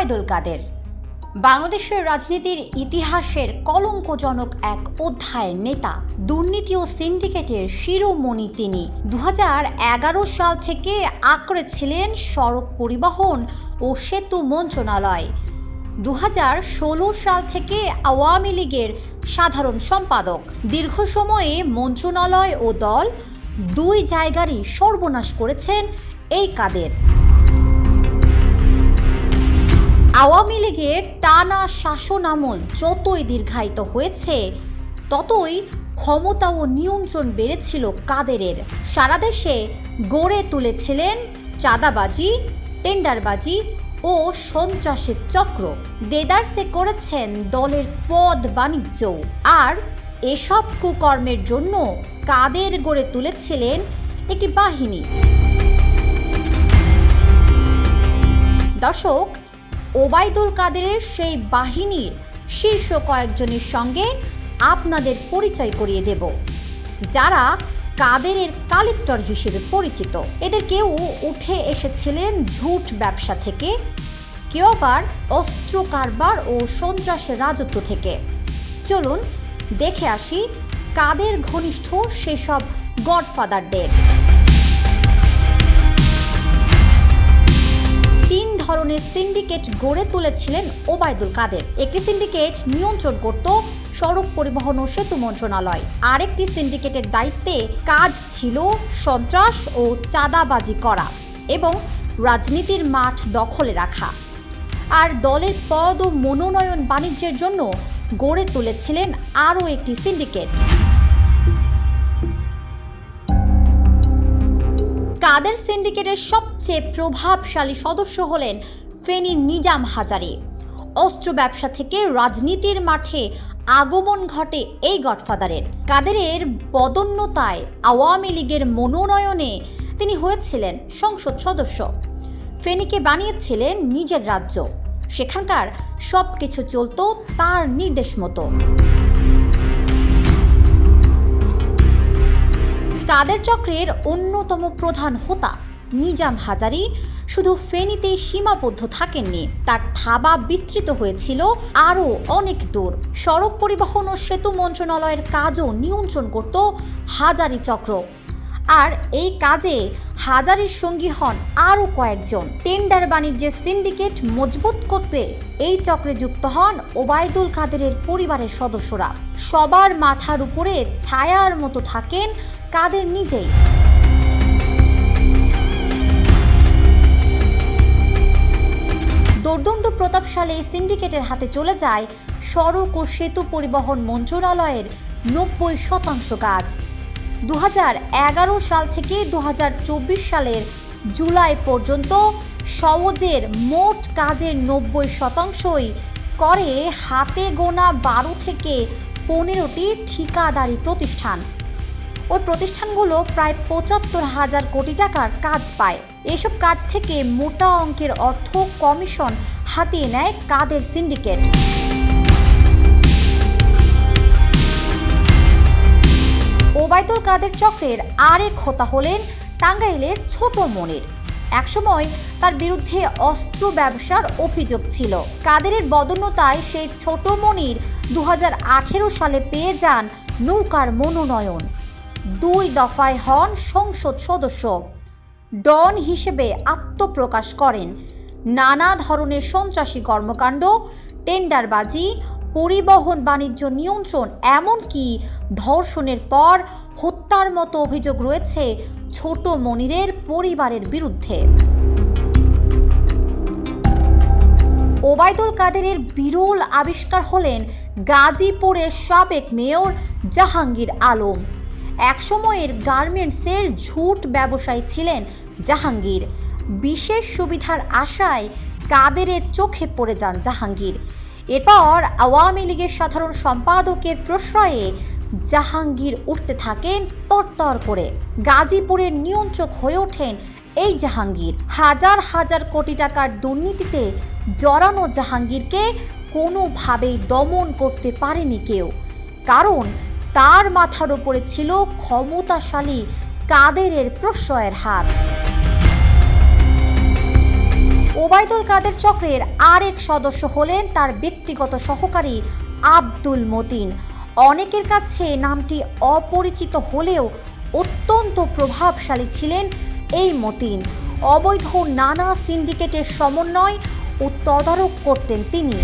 ওবায়দুল কাদের। বাংলাদেশের রাজনীতির ইতিহাসের কলঙ্কজনক এক অধ্যায়ের নেতা, দুর্নীতি ও সিন্ডিকেটের শিরোমণি তিনি। দু হাজার এগারো সাল থেকে আঁকড়ে ছিলেন সড়ক পরিবহন ও সেতু মন্ত্রণালয়। দু হাজার ষোলো সাল থেকে আওয়ামী লীগের সাধারণ সম্পাদক। দীর্ঘ সময়ে মন্ত্রণালয় ও দল দুই জায়গারই সর্বনাশ করেছেন এই কাদের। আওয়ামী লীগের টানা শাসন আমল যতই দীর্ঘায়িত হয়েছে, ততই ক্ষমতা ও নিয়ন্ত্রণ বেড়েছিল কাদেরের। সারা দেশে গড়ে তুলেছিলেন চাঁদাবাজি, টেন্ডারবাজি ও সন্ত্রাসের চক্র। দেদারসে করেছেন দলের পদ বাণিজ্য। আর এসব কুকর্মের জন্য কাদের গড়ে তুলেছিলেন একটি বাহিনী? দর্শক ওবায়দুল কাদেরের সেই বাহিনীর শীর্ষ কয়েকজনের সঙ্গে আপনাদের পরিচয় করিয়ে দেব, যারা কাদেরের কালেক্টর হিসেবে পরিচিত। এদের কেউ উঠে এসেছিলেন ঝুট ব্যবসা থেকে, কেউ আবার অস্ত্র কারবার ও সন্ত্রাসের রাজত্ব থেকে। চলুন দেখে আসি কাদের ঘনিষ্ঠ সেসব গডফাদারদের। সিন্ডিকেট গড়ে তুলেছিলেন ওবায়দুল কাদের। একটি সিন্ডিকেট নিয়ন্ত্রণ করত সড়ক পরিবহন ও সেতু মন্ত্রণালয়। আরেকটি সিন্ডিকেটের দায়িত্বে কাজ ছিল সন্ত্রাস ও চাঁদাবাজি করা এবং রাজনীতির মাঠ দখলে রাখা। আর দলের পদ ও মনোনয়ন বাণিজ্যের জন্য গড়ে তুলেছিলেন আরও একটি সিন্ডিকেট। কাদের সিন্ডিকেটের সবচেয়ে প্রভাবশালী সদস্য হলেন ফেনীর নিজাম হাজারি। অস্ত্র ব্যবসা থেকে রাজনীতির মাঠে আগমন ঘটে এই গডফাদারের। কাদেরের পদোন্নতায় আওয়ামী লীগের মনোনয়নে তিনি হয়েছিলেন সংসদ সদস্য। ফেনীকে বানিয়েছিলেন নিজের রাজ্য। সেখানকার সব কিছু চলত তার নির্দেশ মতো। কাদের চক্রের অন্যতম প্রধান হোতা নিজাম হাজারি শুধু ফেনীতেই সীমাবদ্ধ থাকেননি, তার থাবা বিস্তৃত হয়েছিল আরও অনেক দূর। সড়ক পরিবহন ও সেতু মন্ত্রণালয়ের কাজও নিয়ন্ত্রণ করত হাজারি চক্র। আর এই কাজে হাজারির সঙ্গী হন আরও কয়েকজন। টেন্ডার বাণিজ্যের সিন্ডিকেট মজবুত করতে এই চক্রে যুক্ত হন ওবায়দুল কাদেরের পরিবারের সদস্যরা। সবার মাথার উপরে ছায়ার মতো থাকেন কাদের নিজেই। দোর্দণ্ড প্রতাপশালী সিন্ডিকেটের হাতে চলে যায় সড়ক ও সেতু পরিবহন মন্ত্রণালয়ের নব্বই শতাংশ কাজ। দু হাজার এগারো সাল থেকে দু হাজার চব্বিশ সালের জুলাই পর্যন্ত সওজের মোট কাজের নব্বই শতাংশই করে হাতে গোনা বারো থেকে পনেরোটি ঠিকাদারি প্রতিষ্ঠান। ওই প্রতিষ্ঠানগুলো প্রায় পঁচাত্তর হাজার কোটি টাকার কাজ পায়। এসব কাজ থেকে মোটা অঙ্কের অর্থ কমিশন হাতিয়ে নেয় কাদের সিন্ডিকেট। ওবায়দুল কাদের চক্রের আরেক হোতা হলেন টাঙ্গাইলের ছোট মনির। একসময় তার বিরুদ্ধে অস্ত্র ব্যবসার অভিযোগ ছিল। কাদেরের বদন্যতায় সেই ছোট মনির দু হাজার আঠেরো সালে পেয়ে যান নৌকার মনোনয়ন। দুই দফায় হন সংসদ সদস্য। ডন হিসেবে আত্মপ্রকাশ করেন। নানা ধরনের সন্ত্রাসী কর্মকাণ্ড, টেন্ডারবাজি, পরিবহন বাণিজ্য নিয়ন্ত্রণ, এমনকি ধর্ষণের পর হত্যার মতো অভিযোগ রয়েছে ছোট মনিরের পরিবারের বিরুদ্ধে। ওবায়দুল কাদেরের বিরল আবিষ্কার হলেন গাজীপুরের সাবেক মেয়র জাহাঙ্গীর আলম। একসময়ের গার্মেন্টসের ঝুট ব্যবসায়ী ছিলেন জাহাঙ্গীর। বিশেষ সুবিধার আশায় কাদেরের চোখে পড়ে যান জাহাঙ্গীর। এরপর আওয়ামী লীগের সাধারণ সম্পাদকের প্রশ্রয়ে জাহাঙ্গীর উঠতে থাকেন তরতর করে। গাজীপুরের নিয়ন্ত্রক হয়ে ওঠেন এই জাহাঙ্গীর। হাজার হাজার কোটি টাকার দুর্নীতিতে জড়ানো জাহাঙ্গীরকে কোনোভাবেই দমন করতে পারেনি কেউ। কারণ তার মাথার উপরে ছিল ক্ষমতাশালী কাদেরের প্রশ্রয়ের হাত ওবায়দুল কাদের চক্রের আরেক সদস্য হলেন তার ব্যক্তিগত সহকারী আব্দুল মতিন। অনেকের কাছে নামটি অপরিচিত হলেও অত্যন্ত প্রভাবশালী ছিলেন এই মতিন। অবৈধ নানা সিন্ডিকেটের সমন্বয় ও তদারক করতেন তিনি।